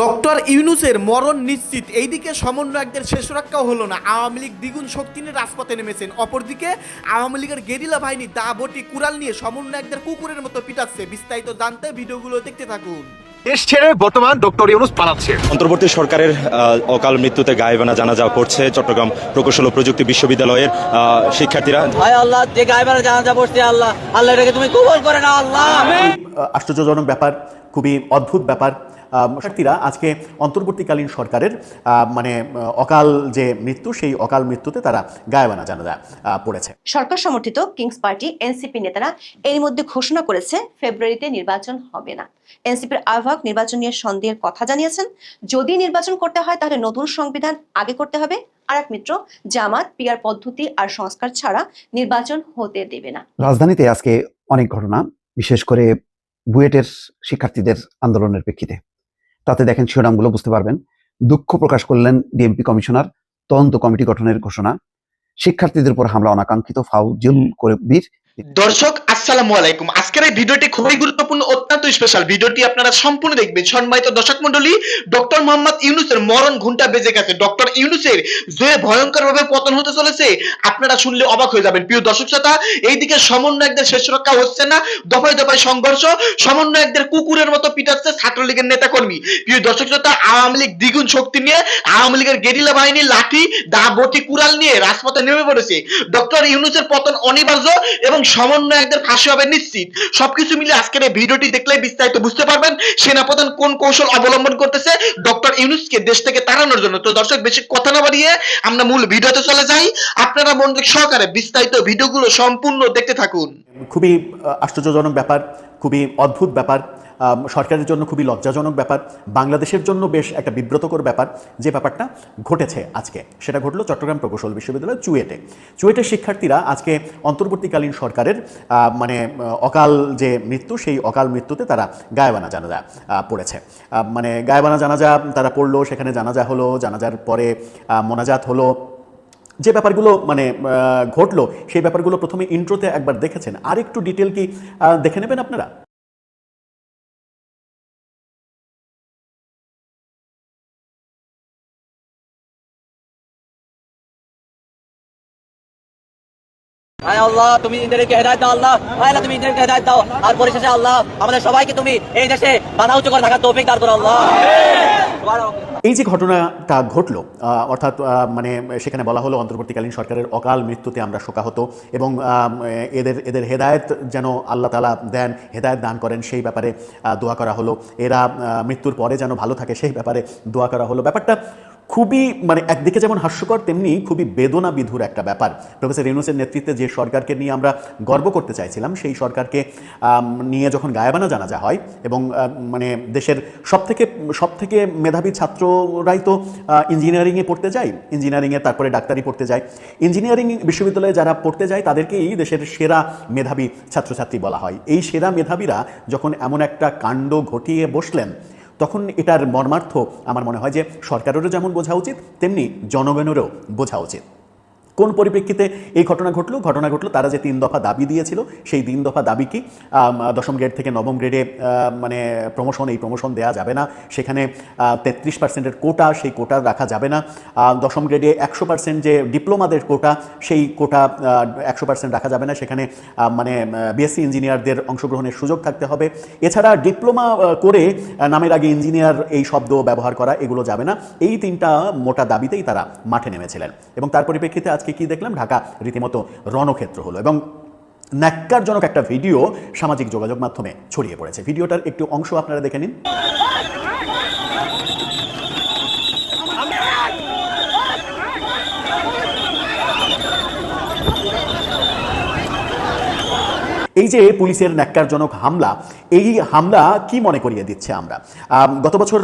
Doctor ইউনুসের মরণ নিশ্চিত। এইদিকে সমন্বয়কদের শেষ রক্ষাও হলো না। আওয়ামী লীগ দ্বিগুণ শক্তি নিয়ে রাজপথে নেমেছেন। অপরদিকে আওয়ামী লীগের গেরিলা বাহিনী দা বটি কুড়াল নিয়ে সমন্বয়কদের কুকুরের মতো পিটাচ্ছে। বিস্তারিত জানতে ভিডিওগুলো দেখতে থাকুন। দেশ ছেড়ে বর্তমান ডক্টর ইউনুস পালাচ্ছে। অন্তর্বর্তী সরকারের আহ, অকাল মৃত্যুতে গায়েবানা জানাজা করছে। চট্টগ্রাম প্রকৌশল ও প্রযুক্তি বিশ্ববিদ্যালয়ের আহ, শিক্ষার্থীরা। হায় আল্লাহ যে গায়েবারে জানাজা পড়ছে আল্লাহ আল্লাহ এটাকে তুমি কবুল করে না আল্লাহ। আশ্চর্যজনক ব্যাপার। খুবই অদ্ভুত ব্যাপার। আহ, শিক্ষার্থীরা আজকে অন্তর্বর্তীকালীন সরকারের আহ, মানে অকাল যে মৃত্যু সেই অকাল মৃত্যুতে তারা গায়েবানা জানাজা আহ, পড়েছে। সরকার সমর্থিত কিংস পার্টি এনসিপি নেতারা এর মধ্যে ঘোষণা করেছে ফেব্রুয়ারিতে নির্বাচন হবে না। এনসিপির আহ্বায়ক নির্বাচন নিয়ে সন্দেহের কথা জানিয়েছেন। যদি নির্বাচন করতে হয় তাহলে নতুন সংবিধান আগে করতে হবে। আর এক মিত্র জামাত পিয়ার পদ্ধতি আর সংস্কার ছাড়া নির্বাচন হতে দেবে না। রাজধানীতে আজকে অনেক ঘটনা বিশেষ করে বুয়েটের শিক্ষার্থীদের আন্দোলনের প্রেক্ষিতে। তাতে দেখেন শিরোনামগুলো বুঝতে পারবেন। দুঃখ প্রকাশ করলেন ডিএমপি কমিশনার, তদন্ত কমিটি গঠনের ঘোষণা। শিক্ষার্থীদের উপর হামলা অনাকাঙ্ক্ষিত ফাউজুল কবির দর্শক আসসালামু আলাইকুম। আজকের এই ভিডিওটি খুবই গুরুত্বপূর্ণ, অত্যন্ত স্পেশাল ভিডিওটি আপনারা সম্পূর্ণ দেখবেন। সম্মানিত দর্শক মন্ডলী ডক্টর মোহাম্মদ ইউনুসের মরণ ঘণ্টা বেজে গেছে। ডক্টর ইউনুসের যে ভয়ঙ্কর ভাবে পতন হতে চলেছে। আপনারা শুনলে অবাক হয়ে যাবেন। প্রিয় দর্শক শ্রোতা, এইদিকে সমন্বয়কদের শেষ রক্ষা হচ্ছে না। দফায় দফায় সংঘর্ষ। সমন্বয়কদের কুকুরের মতো পিটাচ্ছে ছাত্রলীগের নেতা কর্মী প্রিয় দর্শক শ্রোতা, আওয়ামী লীগ দ্বিগুণ শক্তি নিয়ে, আওয়ামী লীগের গেরিলা বাহিনী লাঠি দা বটি কুড়াল নিয়ে রাজপথে নেমে পড়েছে। ডক্টর ইউনুসের পতন অনিবার্য এবং সমন্বয়কদের ফাঁসি হবে নিশ্চিত। সবকিছু মিলে আজকের এই ভিডিওটি দেখলে বিস্তারিত বুঝতে পারবেন সেনাপ্রধান কোন কৌশল অবলম্বন করতেছে ডক্টর ইউনুসকে দেশ থেকে তাড়ানোর জন্য। তো দর্শক, বেশি কথা না বাড়িয়ে আমরা মূল ভিডিওতে চলে যাই। আপনারা মনোযোগ সহকারে বিস্তারিত ভিডিওগুলো সম্পূর্ণ দেখতে থাকুন। খুবই আশ্চর্যজনক ব্যাপার, খুবই অদ্ভুত ব্যাপার। সরকারের জন্য খুবই লজ্জাজনক ব্যাপার। বাংলাদেশের জন্য বেশ একটা বিব্রতকর ব্যাপার যে ব্যাপারটা ঘটেছে আজকে। সেটা ঘটলো চট্টগ্রাম প্রকৌশল বিশ্ববিদ্যালয় চুয়েটে। চুয়েটের শিক্ষার্থীরা আজকে অন্তর্বর্তীকালীন সরকারের মানে অকাল যে মৃত্যু, সেই অকাল মৃত্যুতে তারা গায়েবানা জানাজা পড়েছে। মানে গায়েবানা জানাজা তারা পড়ল, সেখানে জানাজা হলো, জানাজার পরে মোনাজাত হলো। যে ব্যাপারগুলো মানে ঘটলো, সেই ব্যাপারগুলো প্রথমে ইন্ট্রোতে একবার দেখেছেন। আর একটু ডিটেল কি দেখে নেবেন আপনারা? হায় আল্লাহ, তুমি এদেরকে হেদায়ত দাও আল্লাহ। আল্লাহ, তুমি এদেরকে হেদায়ত দাও। আর পরিশেষে আল্লাহ, আমাদের সবাইকে তুমি এই দেশে মাথা উঁচু করে থাকার তৌফিক দান করো আল্লাহ। এই যে ঘটনাটা ঘটলো অর্থাৎ মানে সেখানে বলা হলো অন্তর্বর্তীকালীন সরকারের অকাল মৃত্যুতে আমরা শোকাহত এবং এদের এদের হেদায়েত যেন আল্লাহ তালা দেন, হেদায়েত দান করেন, সেই ব্যাপারে দোয়া করা হলো। এরা মৃত্যুর পরে যেন ভালো থাকে, সেই ব্যাপারে দোয়া করা হলো। ব্যাপারটা খুবই মানে একদিকে যেমন হাস্যকর, তেমনি খুবই বেদনা বিধুর একটা ব্যাপার। প্রফেসর ইউনুসের নেতৃত্বে যে সরকারকে নিয়ে আমরা গর্ব করতে চাইছিলাম, সেই সরকারকে নিয়ে যখন গায়েবানা জানাজা হয় এবং মানে দেশের সবথেকে সবথেকে মেধাবী ছাত্ররাই তো ইঞ্জিনিয়ারিংয়ে পড়তে যায়, ইঞ্জিনিয়ারিংয়ে তারপরে ডাক্তারি পড়তে যায়। ইঞ্জিনিয়ারিং বিশ্ববিদ্যালয়ে যারা পড়তে যায়, তাদেরকেই দেশের সেরা মেধাবী ছাত্রছাত্রী বলা হয়। এই সেরা মেধাবীরা যখন এমন একটা কাণ্ড ঘটিয়ে বসলেন তখন এটার মর্মার্থ আমার মনে হয় যে সরকারেরও যেমন বোঝা উচিত, তেমনি জনগণেরও বোঝা উচিত। কোন পরিপ্রেক্ষিতে এই ঘটনা ঘটলো? ঘটনা ঘটলো তারা যে তিন দফা দাবি দিয়েছিল, সেই তিন দফা দাবি কি দশম গ্রেড থেকে নবম গ্রেডে মানে প্রমোশন এই প্রমোশন দেওয়া যাবে না। সেখানে তেত্রিশ পার্সেন্টের কোটা সেই কোটা রাখা যাবে না। দশম গ্রেডে একশো পার্সেন্ট যে ডিপ্লোমাদের কোটা সেই কোটা একশো পার্সেন্ট রাখা যাবে না। সেখানে মানে বিএসসি ইঞ্জিনিয়ারদের অংশগ্রহণের সুযোগ থাকতে হবে। এছাড়া ডিপ্লোমা করে নামের আগে ইঞ্জিনিয়ার এই শব্দ ব্যবহার করা, এগুলো যাবে না। এই তিনটা মোটা দাবিতেই তারা মাঠে নেমেছিলেন। এবং তার পরিপ্রেক্ষিতে আজকে কি দেখলাম? ঢাকা রীতিমতো রণক্ষেত্র হলো এবং ন্যাক্কারজনক একটা ভিডিও সামাজিক যোগাযোগ মাধ্যমে ছড়িয়ে পড়েছে। ভিডিওটার একটু অংশ আপনারা দেখে নিন। এই যে পুলিশের ন্যাক্কারজনক হামলা এই হামলা কি মনে করিয়ে দিচ্ছে আমরা? আম, গত বছর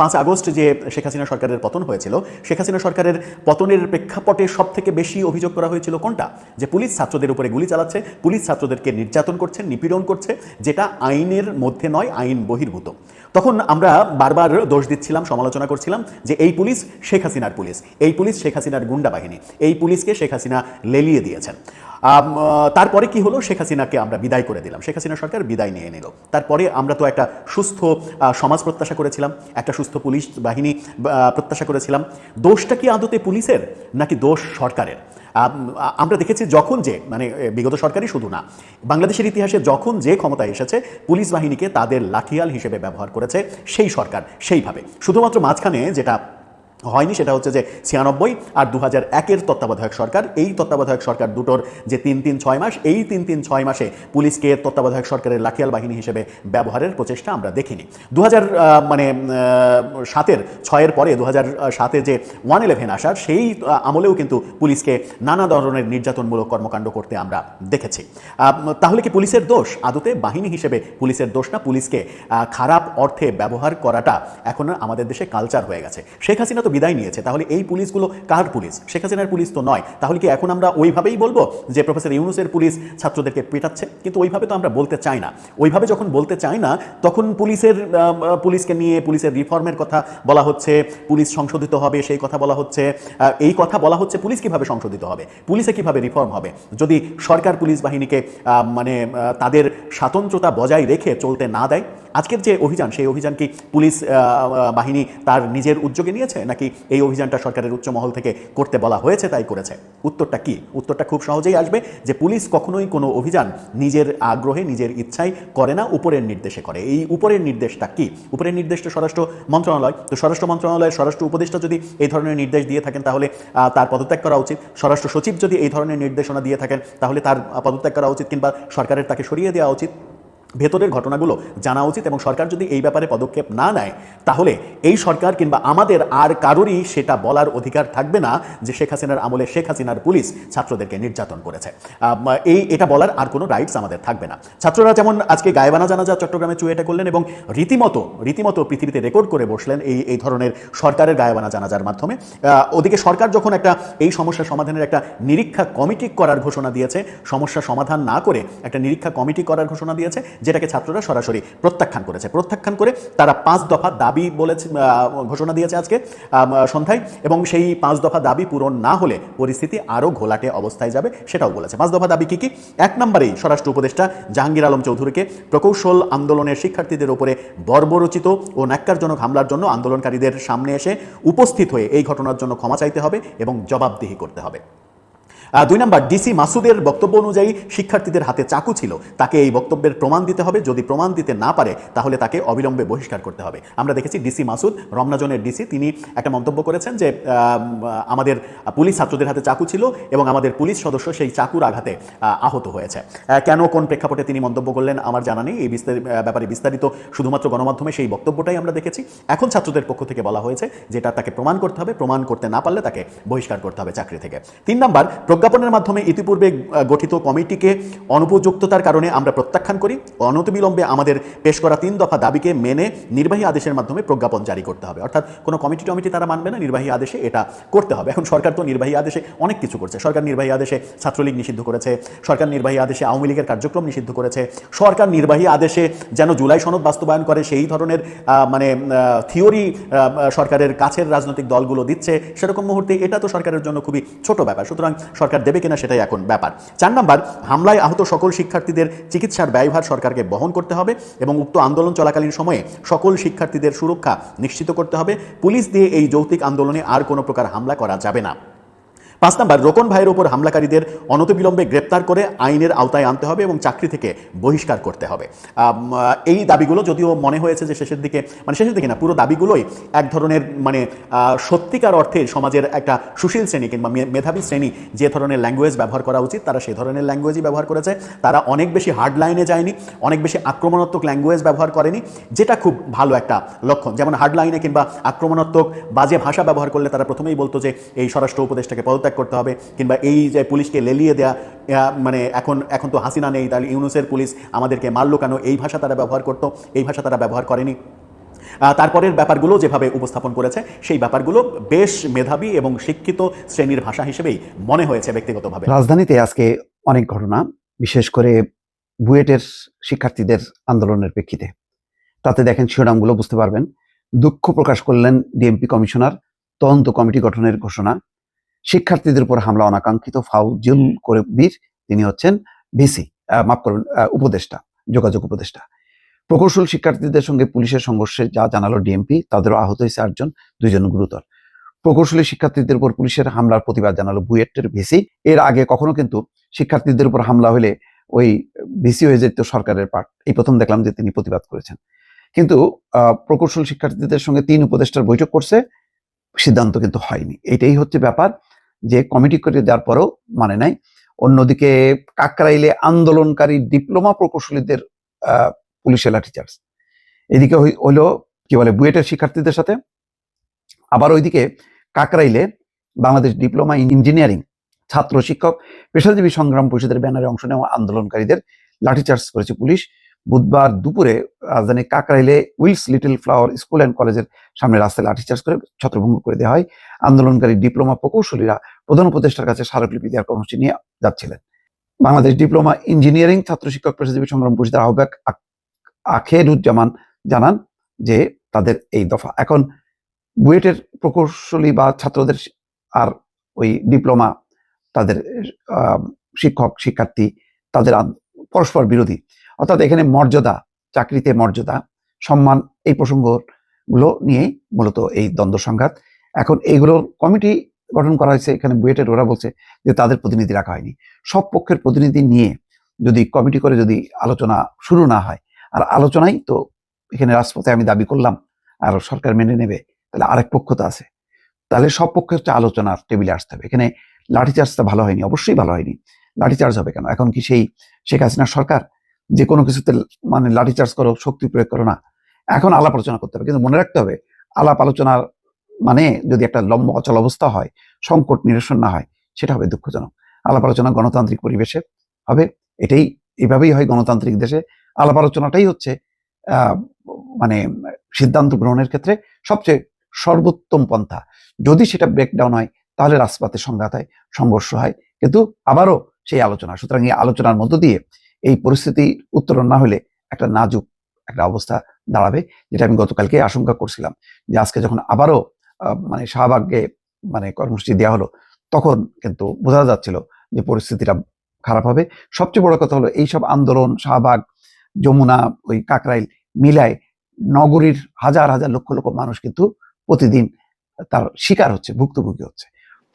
পাঁচ আগস্ট যে শেখ হাসিনা সরকারের পতন হয়েছিল শেখ হাসিনা সরকারের পতনের প্রেক্ষাপটে সব থেকে বেশি অভিযোগ করা হয়েছিল কোনটা? যে পুলিশ ছাত্রদের উপরে গুলি চালাচ্ছে পুলিশ ছাত্রদেরকে নির্যাতন করছে নিপীড়ন করছে যেটা আইনের মধ্যে নয় আইন বহির্ভূত। তখন আমরা বারবার দোষ দিচ্ছিলাম সমালোচনা করছিলাম যে এই পুলিশ শেখ হাসিনার পুলিশ এই পুলিশ শেখ হাসিনার গুন্ডা বাহিনী এই পুলিশকে শেখ হাসিনা লেলিয়ে দিয়েছেন। তারপরে কি হলো? শেখ হাসিনাকে আমরা বিদায় করে দিলাম। শেখ হাসিনা সরকার বিদায় নিয়ে নিল। তারপরে আমরা তো একটা সুস্থ সমাজ প্রত্যাশা করেছিলাম, একটা সুস্থ পুলিশ বাহিনী প্রত্যাশা করেছিলাম। দোষটা কি আদতে পুলিশের, নাকি দোষ সরকারের? আমরা দেখেছি যখন যে মানে বিগত সরকারই শুধু না, বাংলাদেশের ইতিহাসে যখন যে ক্ষমতায় এসেছে, পুলিশ বাহিনীকে তাদের লাঠিয়াল হিসেবে ব্যবহার করেছে সেই সরকার সেইভাবে। শুধুমাত্র মাঝখানে যেটা হয়নি, সেটা হচ্ছে যে ছিয়ানব্বই আর দু হাজার একের তত্ত্বাবধায়ক সরকার। এই তত্ত্বাবধায়ক সরকার দুটোর যে তিন তিন ছয় মাস, এই তিন তিন ছয় মাসে পুলিশকে তত্ত্বাবধায়ক সরকারের লাঠিয়াল বাহিনী হিসেবে ব্যবহারের প্রচেষ্টা আমরা দেখিনি। দু হাজার মানে সাতের, ছয়ের পরে দু হাজার সাতে যে ওয়ান ইলেভেন আসার, সেই আমলেও কিন্তু পুলিশকে নানা ধরনের নির্যাতনমূলক কর্মকাণ্ড করতে আমরা দেখেছি। তাহলে কি পুলিশের দোষ? আদতে বাহিনী হিসেবে পুলিশের দোষ না, পুলিশকে খারাপ অর্থে ব্যবহার করাটা এখন আমাদের দেশে কালচার হয়ে গেছে। শেখ হাসিনা তো বিদায় নিয়েছে, তাহলে এই পুলিশগুলো কার পুলিশ? শেখ হাসিনার পুলিশ তো নয়। তাহলে কি এখন আমরা ওইভাবেই বলব যে প্রফেসর ইউনুসের পুলিশ ছাত্রদেরকে পেটাচ্ছে? কিন্তু ওইভাবে তো আমরা বলতে চাই না। ওইভাবে যখন বলতে চাই না, তখন পুলিশের পুলিশকে নিয়ে, পুলিশের রিফর্মের কথা বলা হচ্ছে, পুলিশ সংশোধিত হবে, সেই কথা বলা হচ্ছে এই কথা বলা হচ্ছে, পুলিশ কীভাবে সংশোধিত হবে? পুলিশে কীভাবে রিফর্ম হবে? যদি সরকার পুলিশ বাহিনীকে মানে তাদের স্বাতন্ত্রতা বজায় রেখে চলতে না দেয়? আজকের যে অভিযান, সেই অভিযান কি পুলিশ বাহিনী তার নিজের উদ্যোগে নিয়েছে, নাকি এই অভিযানটা সরকারের উচ্চ মহল থেকে করতে বলা হয়েছে, তাই করেছে? উত্তরটা কি? উত্তরটা খুব সহজেই আসবে যে পুলিশ কখনোই কোনো অভিযান নিজের আগ্রহে, নিজের ইচ্ছায় করে না, উপরের নির্দেশে করে। এই উপরের নির্দেশটা কি? উপরের নির্দেশটা স্বরাষ্ট্র মন্ত্রণালয়। তো স্বরাষ্ট্র মন্ত্রণালয়ের স্বরাষ্ট্র উপদেষ্টা যদি এই ধরনের নির্দেশ দিয়ে থাকেন, তাহলে তার পদত্যাগ করা উচিত। স্বরাষ্ট্র সচিব যদি এই ধরনের নির্দেশনা দিয়ে থাকেন, তাহলে তার পদত্যাগ করা উচিত কিংবা সরকারের তাকে সরিয়ে দেওয়া উচিত। ভেতরের ঘটনাগুলো জানা উচিত এবং সরকার যদি এই ব্যাপারে পদক্ষেপ না নেয়, তাহলে এই সরকার কিংবা আমাদের আর কারোরই সেটা বলার অধিকার থাকবে না যে শেখ হাসিনার আমলে শেখ হাসিনার পুলিশ ছাত্রদেরকে নির্যাতন করেছে। এই, এটা বলার আর কোনো রাইটস আমাদের থাকবে না। ছাত্ররা যেমন আজকে গায়েবানা জানাজা চট্টগ্রামে চুয়েটা করলেন এবং রীতিমতো রীতিমতো পৃথিবীতে রেকর্ড করে বসলেন এই এই ধরনের সরকারের গায়েবানা জানাজার মাধ্যমে। ওদিকে সরকার যখন একটা, এই সমস্যা সমাধানের একটা নিরীক্ষা কমিটি করার ঘোষণা দিয়েছে, সমস্যা সমাধান না করে একটা নিরীক্ষা কমিটি করার ঘোষণা দিয়েছে যেটাকে ছাত্ররা সরাসরি প্রত্যাখ্যান করেছে। প্রত্যাখ্যান করে তারা পাঁচ দফা দাবি বলেছে ঘোষণা দিয়েছে আজকে সন্ধ্যায়, এবং সেই পাঁচ দফা দাবি পূরণ না হলে পরিস্থিতি আরও ঘোলাটে অবস্থায় যাবে সেটাও বলেছে। পাঁচ দফা দাবি কি কি? এক নম্বরেই স্বরাষ্ট্র উপদেষ্টা জাহাঙ্গীর আলম চৌধুরীকে প্রকৌশল আন্দোলনের শিক্ষার্থীদের ওপরে বর্বরচিত ও ন্যাক্কারজনক হামলার জন্য আন্দোলনকারীদের সামনে এসে উপস্থিত হয়ে এই ঘটনার জন্য ক্ষমা চাইতে হবে এবং জবাবদিহি করতে হবে। দুই নম্বর ডিসি মাসুদের বক্তব্য অনুযায়ী শিক্ষার্থীদের হাতে চাকু ছিল। তাকে এই বক্তব্যের প্রমাণ দিতে হবে। যদি প্রমাণ দিতে না পারে তাহলে তাকে অবিলম্বে বহিষ্কার করতে হবে। আমরা দেখেছি ডিসি মাসুদ রমনাজনের ডিসি তিনি একটা মন্তব্য করেছেন যে আমাদের পুলিশ ছাত্রদের হাতে চাকু ছিল এবং আমাদের পুলিশ সদস্য সেই চাকুর আঘাতে আহত হয়েছে। কেন কোন প্রেক্ষাপটে তিনি মন্তব্য করলেন আমার জানা নেই। এই বিস্তার আহ, ব্যাপারে বিস্তারিত শুধুমাত্র গণমাধ্যমে সেই বক্তব্যটাই আমরা দেখেছি। এখন ছাত্রদের পক্ষ থেকে বলা হয়েছে যেটা তাকে প্রমাণ করতে হবে। প্রমাণ করতে না পারলে তাকে বহিষ্কার করতে হবে চাকরি থেকে। তিন নম্বর প্রজ্ঞাপনের মাধ্যমে ইতিপূর্বে গঠিত কমিটিকে অনুপযুক্ততার কারণে আমরা প্রত্যাখ্যান করি। অনতিবিলম্বে আমাদের পেশ করা তিন দফা দাবিকে মেনে নির্বাহী আদেশের মাধ্যমে প্রজ্ঞাপন জারি করতে হবে। অর্থাৎ কোনো কমিটি টমিটি তারা মানবে না, নির্বাহী আদেশে এটা করতে হবে। এখন সরকার তো নির্বাহী আদেশে অনেক কিছু করছে। সরকার নির্বাহী আদেশে ছাত্রলীগ নিষিদ্ধ করেছে, সরকার নির্বাহী আদেশে আওয়ামী লীগের কার্যক্রম নিষিদ্ধ করেছে, সরকার নির্বাহী আদেশে যেন জুলাই সনদ বাস্তবায়ন করে, সেই ধরনের মানে থিওরি সরকারের কাছের রাজনৈতিক দলগুলো দিচ্ছে, সেরকম মুহূর্তে এটা তো সরকারের জন্য খুবই ছোট ব্যাপার। সুতরাং সরকার দেবে কিনা সেটাই এখন ব্যাপার। চার নাম্বার, হামলায় আহত সকল শিক্ষার্থীদের চিকিৎসার ব্যয়ভার সরকারকে বহন করতে হবে এবং উক্ত আন্দোলন চলাকালীন সময়ে সকল শিক্ষার্থীদের সুরক্ষা নিশ্চিত করতে হবে। পুলিশ দিয়ে এই যৌক্তিক আন্দোলনে আর কোনো প্রকার হামলা করা যাবে না। পাঁচ নাম্বার, রোকন ভাইয়ের ওপর হামলাকারীদের অনতিবিলম্বে গ্রেপ্তার করে আইনের আওতায় আনতে হবে এবং চাকরি থেকে বহিষ্কার করতে হবে। এই দাবিগুলো যদিও মনে হয়েছে যে শেষের দিকে মানে শেষের দিকে না, পুরো দাবিগুলোই এক ধরনের মানে সত্যিকার অর্থে সমাজের একটা সুশীল শ্রেণি কিংবা মেধাবী শ্রেণি যে ধরনের ল্যাঙ্গুয়েজ ব্যবহার করা উচিত, তারা সেই ধরনের ল্যাঙ্গুয়েজই ব্যবহার করেছে। তারা অনেক বেশি হার্ড লাইনে যায়নি, অনেক বেশি আক্রমণাত্মক ল্যাঙ্গুয়েজ ব্যবহার করেনি, যেটা খুব ভালো একটা লক্ষণ। যেমন হার্ড লাইনে কিংবা আক্রমণাত্মক বাজে ভাষা ব্যবহার করলে তারা প্রথমেই বলতো যে এই স্বরাষ্ট্র উপদেষ্টাকে পদত্যাগ করতে হবে কিংবা এই যে পুলিশকে লেলিয়ে দেয়া মানে এখন এখন তো হাসিনা নেই, তাহলে ইউনুসের পুলিশ আমাদেরকে মারলো কেন? এই ভাষা তারা ব্যবহার করতো, এই ভাষা তারা ব্যবহার করেনি। তারপরের ব্যাপারগুলো যেভাবে উপস্থাপন করেছে, সেই ব্যাপারগুলো বেশ মেধাবী এবং শিক্ষিত শ্রেণির ভাষা হিসেবেই মনে হয়েছে ব্যক্তিগতভাবে। রাজধানীতে আজকে অনেক ঘটনা, বিশেষ করে বুয়েটের শিক্ষার্থীদের আন্দোলনের প্রেক্ষিতে। তাতে দেখেন শিরোনামগুলো, বুঝতে পারবেন। দুঃখ প্রকাশ করলেন ডিএমপি কমিশনার, তদন্ত কমিটি গঠনের ঘোষণা। শিক্ষার্থীদের উপর হামলা অনাকাঙ্ক্ষিত ফাউজুল কবির তিনি হচ্ছেন ভিসি। মাফ করুন উপদেষ্টা যোগাযোগ উপদেষ্টা। প্রকৌশল শিক্ষার্থীদের সঙ্গে পুলিশের সংঘর্ষে যা জানালো ডিএমপি তাদেরও আহত হয়েছে আটজন দুইজন গুরুতর। প্রকৌশলী শিক্ষার্থীদের উপর পুলিশের হামলার প্রতিবাদ জানালো বুয়েটের ভিসি। এর আগে কখনো কিন্তু শিক্ষার্থীদের উপর হামলা হলে ওই ভিসি হয়ে যেত সরকারের পার্ট এই প্রথম দেখলাম যে তিনি প্রতিবাদ করেছেন। কিন্তু আহ, প্রকৌশল শিক্ষার্থীদের সঙ্গে তিন উপদেষ্টার বৈঠক করছে সিদ্ধান্ত কিন্তু হয়নি। এটাই হচ্ছে ব্যাপার। যে কমিটি করে দেওয়ার পরেও মানে নাই। অন্যদিকে কাকরাইলে আন্দোলনকারী ডিপ্লোমা প্রকৌশলীদের আহ, পুলিশের লাঠিচার্জ এদিকে হই- হইল কি বলে বুয়েটের শিক্ষার্থীদের সাথে। আবার ওইদিকে কাকরাইলে বাংলাদেশ ডিপ্লোমা ইঞ্জিনিয়ারিং ছাত্র শিক্ষক পেশাজীবী সংগ্রাম পরিষদের ব্যানারে অংশ নেওয়া আন্দোলনকারীদের লাঠিচার্জ করেছে পুলিশ। বুধবার দুপুরে রাজধানী কাকরাইলে Willes little flower school and কলেজের সামনে রাস্তায় লাঠিচার্জ করে ছত্রভঙ্গ করে দেওয়া হয়। আন্দোলনকারী ডিপ্লোমা প্রকৌশলীরা প্রধান উপদেষ্টার কাছে স্মারকলিপি দেওয়ার কর্মসূচি নিয়ে যাচ্ছিলেন। বাংলাদেশ ডিপ্লোমা ইঞ্জিনিয়ারিং ছাত্র শিক্ষক পেশাজীবী সংগ্রাম পরিষদের আহ্বায়ক আখেরুজ্জামান জানান যে তাদের এই দফা। এখন বুয়েটের প্রকৌশলী বা ছাত্রদের আর ওই ডিপ্লোমা তাদের শিক্ষক, শিক্ষার্থী তাদের পরস্পর বিরোধী। অর্থাৎ এখানে মর্যাদা, চাকরিতে মর্যাদা, সম্মান এই প্রসঙ্গগুলো নিয়েই মূলত এই দ্বন্দ্ব সংঘাত। এখন এইগুলোর কমিটি গঠন করা হয়েছে, এখানে বুয়েটের ওরা বলছে যে তাদের প্রতিনিধি রাখা হয়নি। সব পক্ষের প্রতিনিধি নিয়ে যদি কমিটি করে যদি আলোচনা শুরু না হয়, আর আলোচনাই তো এখানে রাজপথে আমি দাবি করলাম, আর সরকার মেনে নেবে, তাহলে আরেক পক্ষ তো আছে। তাহলে সব পক্ষের একটা আলোচনার টেবিলে আসতে হবে। এখানে লাঠিচার্জটা ভালো হয়নি, অবশ্যই ভালো হয়নি। লাঠিচার্জ হবে কেন? এখন কি সেই শেখ হাসিনার সরকার যে কোনো কিছুতে মানে লাঠিচার্জ করো, শক্তি প্রয়োগ করো না। এখন আলাপ আলোচনা করতে হবে। কিন্তু মনে রাখতে হবে, আলাপ আলোচনার মানে যদি একটা লম্বা অচল অবস্থা হয়, সংকট নিরসন না হয়, সেটা হবে দুঃখজনক। আলাপ আলোচনা গণতান্ত্রিক পরিবেশে হবে। এটাই, এভাবেই হয় গণতান্ত্রিক দেশে। আলাপ আলোচনাটাই হচ্ছে মানে সিদ্ধান্ত গ্রহণের ক্ষেত্রে সবচেয়ে সর্বোত্তম পন্থা। যদি সেটা ব্রেকডাউন হয়, তাহলে রাজপথে সংঘাত হয়, সংঘর্ষ হয়। কিন্তু আবারও সেই আলোচনা। সুতরাং এই আলোচনার মধ্য দিয়ে এই পরিস্থিতি উত্তরণ না হলে একটা নাজুক একটা অবস্থা দাঁড়াবে, যেটা আমি গতকালকে আশঙ্কা করছিলাম যে আজকে যখন আবারও মানে শাহবাগে মানে কর্মসূচি দেওয়া হলো, তখন কিন্তু বোঝা যাচ্ছিল যে পরিস্থিতিটা খারাপ হবে। সবচেয়ে বড় কথা হলো এইসব আন্দোলন, শাহবাগ, যমুনা, ওই কাকরাইল মিলায় নগরীর হাজার হাজার লক্ষ লক্ষ মানুষ কিন্তু প্রতিদিন তার শিকার হচ্ছে, ভুক্তভোগী হচ্ছে।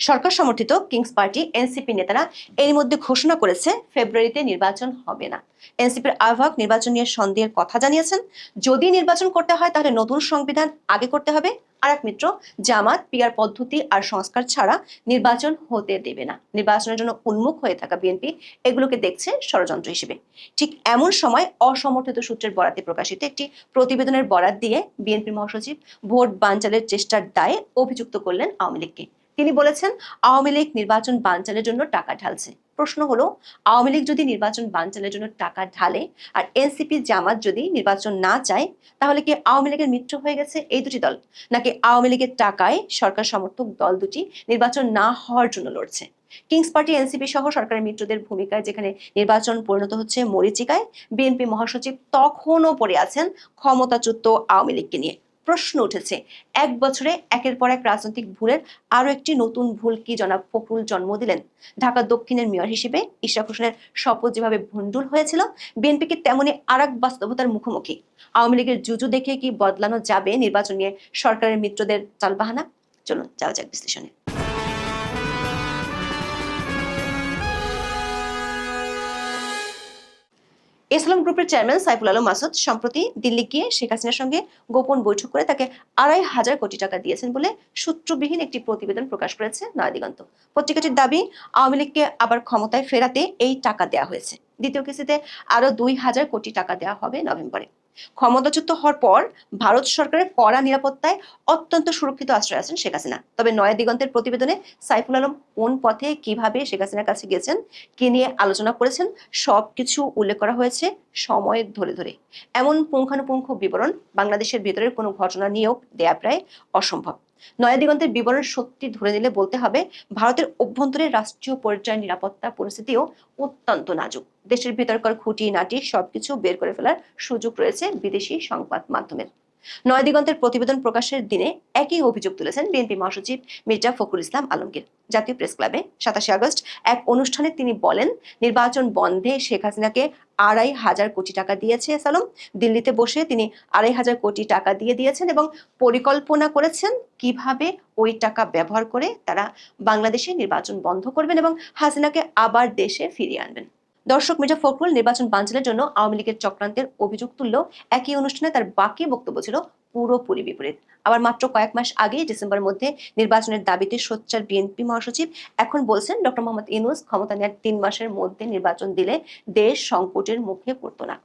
সরকার সমর্থিত কিংস পার্টি, এনসিপি নেতারা এর মধ্যে ঘোষণা করেছে ফেব্রুয়ারিতে নির্বাচন হবে না। এনসিপির আহ্বায়ক নির্বাচন নিয়ে সন্দেহের কথা জানিয়েছেন। যদি নির্বাচন করতে হয় তাহলে নতুন সংবিধান আগে করতে হবে। আর এক মিত্র, জামাত, পিয়ার পদ্ধতি আর সংস্কার ছাড়া নির্বাচন হতে দেবে না। নির্বাচনের জন্য উন্মুখ হয়ে থাকা বিএনপি এগুলোকে দেখছে ষড়যন্ত্র হিসেবে। ঠিক এমন সময় অসমর্থিত সূত্রের বরাতে প্রকাশিত একটি প্রতিবেদনের বরাত দিয়ে বিএনপি মহাসচিব ভোট বানচালের চেষ্টার দায়ে অভিযুক্ত করলেন আওয়ামী লীগকে। তিনি বলেছেন, আওয়ামী লীগ নির্বাচন বানচালের জন্য টাকা ঢালছে। প্রশ্ন হলো, আওয়ামী লীগ যদি নির্বাচন বানচালের জন্য টাকা ঢালে আর এনসিপি জামাত যদি নির্বাচন না চায়, তাহলে কি আওয়ামী লীগের মিত্র হয়ে গেছে এই দুটি দল? নাকি আওয়ামী লীগের টাকায় সরকার সমর্থক দল দুটি নির্বাচন না হওয়ার জন্য লড়ছে? কিংস পার্টি, এনসিপি সহ সরকারের মিত্রদের ভূমিকায় যেখানে নির্বাচন পরিণত হচ্ছে মরিচিকায়, বিএনপি মহাসচিব তখনও পড়ে আছেন ক্ষমতাচ্যুত আওয়ামী লীগকে নিয়ে। প্রশ্ন উঠেছে, এক বছরে একের পর এক রাজনৈতিক ভুলের আরও একটি নতুন ভুল কি? জনাব ফখরুল জন্ম দিলেন। ঢাকা দক্ষিণের মেয়র হিসেবে ইশরাক হোসেনের শপথ যেভাবে ভণ্ডুল হয়েছিল বিএনপিকে তেমনি আর বাস্তবতার মুখোমুখি। আওয়ামী লীগের জুজু দেখে কি বদলানো যাবে নির্বাচন নিয়ে সরকারের মিত্রদের চালবাহানা? চলুন, যাওয়া যাক বিশ্লেষণে। ইসলাম গ্রুপের চেয়ারম্যান সাইফুল আলম মাসুদ, সম্প্রতি দিল্লি গিয়ে শেখ হাসিনার সঙ্গে গোপন বৈঠক করে তাকে আড়াই হাজার কোটি টাকা দিয়েছেন বলে সূত্রবিহীন একটি প্রতিবেদন প্রকাশ করেছে নয়াদিগন্ত। পত্রিকাটির দাবি, আওয়ামী লীগকে আবার ক্ষমতায় ফেরাতে এই টাকা দেয়া হয়েছে। দ্বিতীয় কিস্তিতে আরও দুই হাজার কোটি টাকা দেওয়া হবে নভেম্বরে। ক্ষমতাচ্যুত হওয়ার পর ভারত সরকারের কড়া নিরাপত্তায় অত্যন্ত সুরক্ষিত আশ্রয় আছেন শেখ হাসিনা। তবে নয়া দিগন্তের প্রতিবেদনে সাইফুল আলম কোন পথে কীভাবে শেখ হাসিনার কাছে গেছেন, কি নিয়ে আলোচনা করেছেন, সবকিছু উল্লেখ করা হয়েছে সময় ধরে ধরে। এমন পুঙ্খানুপুঙ্খ বিবরণ বাংলাদেশের ভেতরের কোনো ঘটনা নিয়েও দেয়া প্রায় অসম্ভব। নয়া দিগন্তের বিবরণ সত্যি ধরে নিলে বলতে হবে, ভারতের অভ্যন্তরে রাষ্ট্রীয় পর্যায়ের নিরাপত্তা পরিস্থিতিও অত্যন্ত নাজুক। দেশের ভিতরকার খুঁটি নাটি সবকিছু বের করে ফেলার সুযোগ রয়েছে বিদেশি সংবাদ মাধ্যমের। নয় দিগন্তের প্রতিবেদন প্রকাশের দিনে একই অভিযোগ তুলেছেন বিএনপি মহাসচিব মির্জা ফখরুল ইসলাম আলমগীর। জাতীয় প্রেস ক্লাবে সাতাশে আগস্ট এক অনুষ্ঠানে তিনি বলেন, নির্বাচন বন্ধে শেখ হাসিনাকে আড়াই হাজার কোটি টাকা দিয়েছে সালম দিল্লিতে বসে তিনি আড়াই হাজার কোটি টাকা দিয়ে দিয়েছেন এবং পরিকল্পনা করেছেন কীভাবে ওই টাকা ব্যবহার করে তারা বাংলাদেশে নির্বাচন বন্ধ করবেন এবং হাসিনাকে আবার দেশে ফিরিয়ে আনবেন। দর্শক মির্জা ফখরুল নির্বাচন বাঞ্চালের জন্য আওয়ামী লীগের চক্রান্তের অভিযোগ তুললেও একই অনুষ্ঠানে তার বাকি বক্তব্য ছিল পুরোপুরি বিপরীত। আবার মাত্র কয়েক মাস আগে ডিসেম্বর মধ্যে নির্বাচনের দাবিতে সোচ্চার বিএনপি মহাসচিব এখন বলছেন, ডক্টর মোহাম্মদ ইনুস ক্ষমতা নেওয়ার তিন মাসের মধ্যে নির্বাচন দিলে দেশ সংকটের মুখে পড়তো না।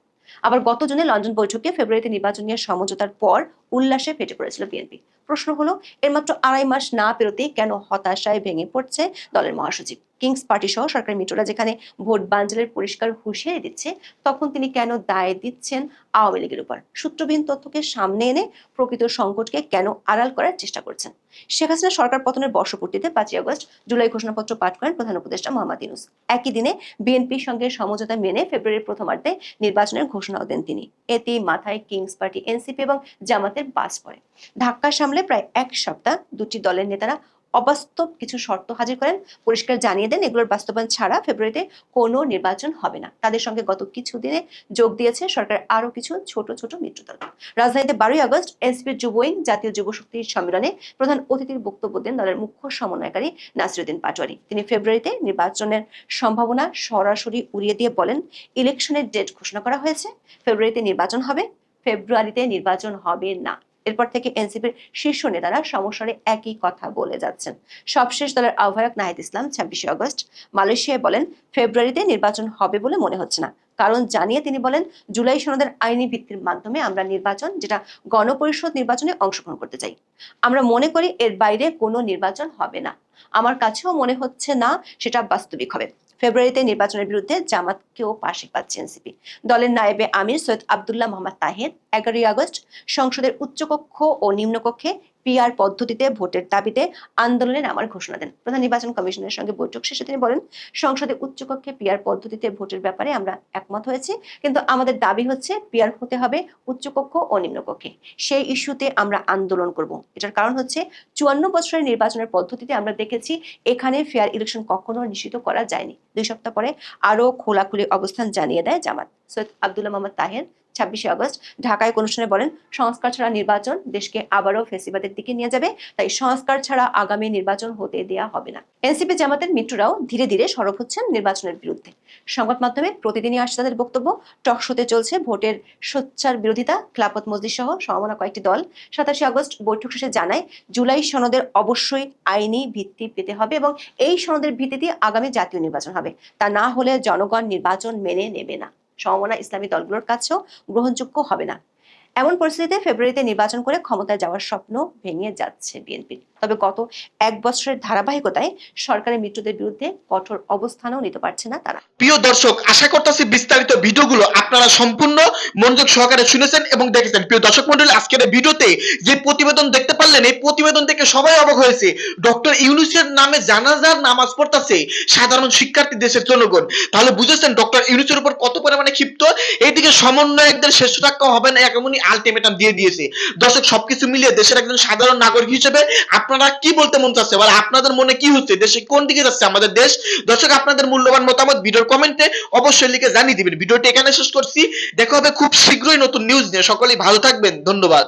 আবার গত জুনে লন্ডন বৈঠকে ফেব্রুয়ারিতে নির্বাচন নিয়ে সমঝোতার পর উল্লাসে ফেটে পড়েছিল বিএনপি। প্রশ্ন হলো, এর মাত্র আড়াই মাস না পেরোতেই কেন হতাশায় ভেঙে পড়ছে দলের মহাসচিব? কিংস পার্টি সহ সরকারি মিত্ররা যেখানে ভোট বাঞ্চালের পরিষ্কার হুঁশিয়ারি দিচ্ছে, তখন তিনি কেন দায় দিচ্ছেন আওয়ামী লীগের উপর? সূত্রবিহীন তথ্যকে সামনে এনে প্রকৃত সংকটকে কেন আড়াল করার চেষ্টা করছেন? শেখ হাসিনা সরকার পতনের বর্ষপূর্তিতে পাঁচই আগস্ট জুলাই ঘোষণাপত্র পাঠ করেন প্রধান উপদেষ্টা মোহাম্মদ ইউনুস। একই দিনে বিএনপির সঙ্গে সমঝোতা মেনে ফেব্রুয়ারির প্রথমার্ধে নির্বাচনের ঘোষণাও দেন তিনি। এতেই মাথায় কিংস পার্টি, এনসিপি এবং জামাতের বাস পড়ে। ধাক্কা সামলে প্রায় এক সপ্তাহ দুটি দলের নেতারা অবাস্তব কিছু শর্ত হাজির করেন, পরিষ্কার জানিয়ে দেন এগুলোর বাস্তবায়ন ছাড়া ফেব্রুয়ারিতে কোনো নির্বাচন হবে না। তাদের সঙ্গে গত কিছুদিনে যোগ দিয়েছে সরকার আরও কিছু ছোট ছোট মিত্রদল রাজধানীতে বারোই আগস্ট এসপির যুব উইং জাতীয় যুব শক্তির সম্মেলনে প্রধান অতিথির বক্তব্য দেন দলের মুখ্য সমন্বয়কারী নাসিরুদ্দিন পাটোয়ারি। তিনি ফেব্রুয়ারিতে নির্বাচনের সম্ভাবনা সরাসরি উড়িয়ে দিয়ে বলেন, ইলেকশনের ডেট ঘোষণা করা হয়েছে, ফেব্রুয়ারিতে নির্বাচন হবে, ফেব্রুয়ারিতে নির্বাচন হবে না। এরপর থেকে এনসিপির শীর্ষ নেতারা সমস্যারে একই কথা বলে যাচ্ছেন। সবশেষ দলের আহ্বায়ক নাহিদ ইসলাম, ছাব্বিশে আগস্ট। মালয়েশিয়ায় বলেন, ফেব্রুয়ারিতে নির্বাচন হবে বলে মনে হচ্ছে না। কারণ জানিয়ে তিনি বলেন, জুলাই সনদের আইনি ভিত্তির মাধ্যমে আমরা নির্বাচন, যেটা গণপরিষদ নির্বাচনে অংশগ্রহণ করতে চাই। আমরা মনে করি এর বাইরে কোনো নির্বাচন হবে না। আমার কাছেও মনে হচ্ছে না সেটা বাস্তবিক হবে। ফেব্রুয়ারিতে নির্বাচনের বিরুদ্ধে জামাতকেও পাশে পাচ্ছে এনসিপি। দলের নায়েবে আমির সৈয়দ আবদুল্লাহ মোহাম্মদ তাহের, এগারোই আগস্ট সংসদের উচ্চকক্ষ ও নিম্নকক্ষে পিআর পদ্ধতিতে, ভোটের দাবিতে আন্দোলনে নামার ঘোষণা দেন। প্রধান নির্বাচন কমিশনের সঙ্গে বৈঠক শেষে তিনি বলেন, সংসদে উচ্চকক্ষে পিআর পদ্ধতিতে ভোটের ব্যাপারে আমরা একমত হয়েছি, কিন্তু আমাদের দাবি হচ্ছে পিআর হতে হবে উচ্চকক্ষ ও নিম্নকক্ষে। সেই ইস্যুতে আমরা আন্দোলন করব। এটার কারণ হচ্ছে চুয়ান্ন বছরের নির্বাচনের পদ্ধতিতে আমরা দেখেছি এখানে ফেয়ার ইলেকশন কখনো নিশ্চিত করা যায়নি। দুই সপ্তাহ পরে আরও খোলাখুলি অবস্থান জানিয়ে দেয় জামাত। সৈয়দ আব্দুল্লাহ মোহাম্মদ তাহের ছাব্বিশে আগস্ট ঢাকায় এক অনুষ্ঠানে বলেন, সংস্কার ছাড়া নির্বাচন দেশকে আবারও ফেসিবাদের দিকে নিয়ে যাবে, তাই সংস্কার ছাড়া আগামী নির্বাচন হতে দেয়া হবে না। এনসিপি জামাতের মিত্ররাও ধীরে ধীরে সরব হচ্ছেন নির্বাচনের বিরুদ্ধে। সংবাদ মাধ্যমে প্রতিদিনই আসছে তাদের বক্তব্য। টকশোতে চলছে ভোটের সোচ্চার বিরোধিতা। খিলাফত মসজিদ সহ সমমনা কয়েকটি দল। সাতাশে আগস্ট বৈঠক শেষে জানায়, জুলাই সনদের অবশ্যই আইনি ভিত্তি পেতে হবে এবং এই সনদের ভিত্তিতে আগামী জাতীয় নির্বাচন হবে। তা না হলে জনগণ নির্বাচন মেনে নেবে না। সমমনা ইসলামী দলগুলোর কাছেও গ্রহণযোগ্য হবে না। এমন পরিস্থিতিতে ফেব্রুয়ারিতে নির্বাচন করে ক্ষমতায় যাওয়ার স্বপ্ন ভেঙে যাচ্ছে বিএনপির তবে গত এক বছরের ধারাবাহিকতায় সরকারের মিত্রদের বিরুদ্ধে কঠোর অবস্থানও নিতে পারছে না তারা। প্রিয় দর্শক, আশা করতেছি বিস্তারিত ভিডিওগুলো আপনারা সম্পূর্ণ মনোযোগ সহকারে শুনেছেন এবং দেখেছেন। প্রিয় দর্শক মন্ডলী আজকের ভিডিওতে যে প্রতিবেদন দেখতে পারলেন, এই প্রতিবেদন থেকে সবাই অবাক হয়েছে। ডক্টর ইউনুসের নামে জানাজার নামাজ পড়তেছে সাধারণ শিক্ষার্থী দেশের জনগণ। তাহলে বুঝেছেন ডক্টর ইউনুসের উপর কত পরিমাণে ক্ষিপ্ত? এইদিকে সমন্বয়কদের শেষ টাকা হবে না এমনই আলটিমেটাম দিয়ে দিয়েছে। দর্শক, সবকিছু মিলিয়ে দেশের একজন সাধারণ নাগরিক হিসেবে আপনারা কি বলতে মন চাচ্ছে? বা আপনাদের মনে কি হচ্ছে? দেশে কোন দিকে যাচ্ছে আমাদের দেশ? দর্শক, আপনাদের মূল্যবান মতামত ভিডিওর কমেন্টে অবশ্যই লিখে জানিয়ে দিবেন। ভিডিওটি এখানে শেষ করছি। দেখা হবে খুব শীঘ্রই নতুন নিউজ নিয়ে। সকলেই ভালো থাকবেন। ধন্যবাদ।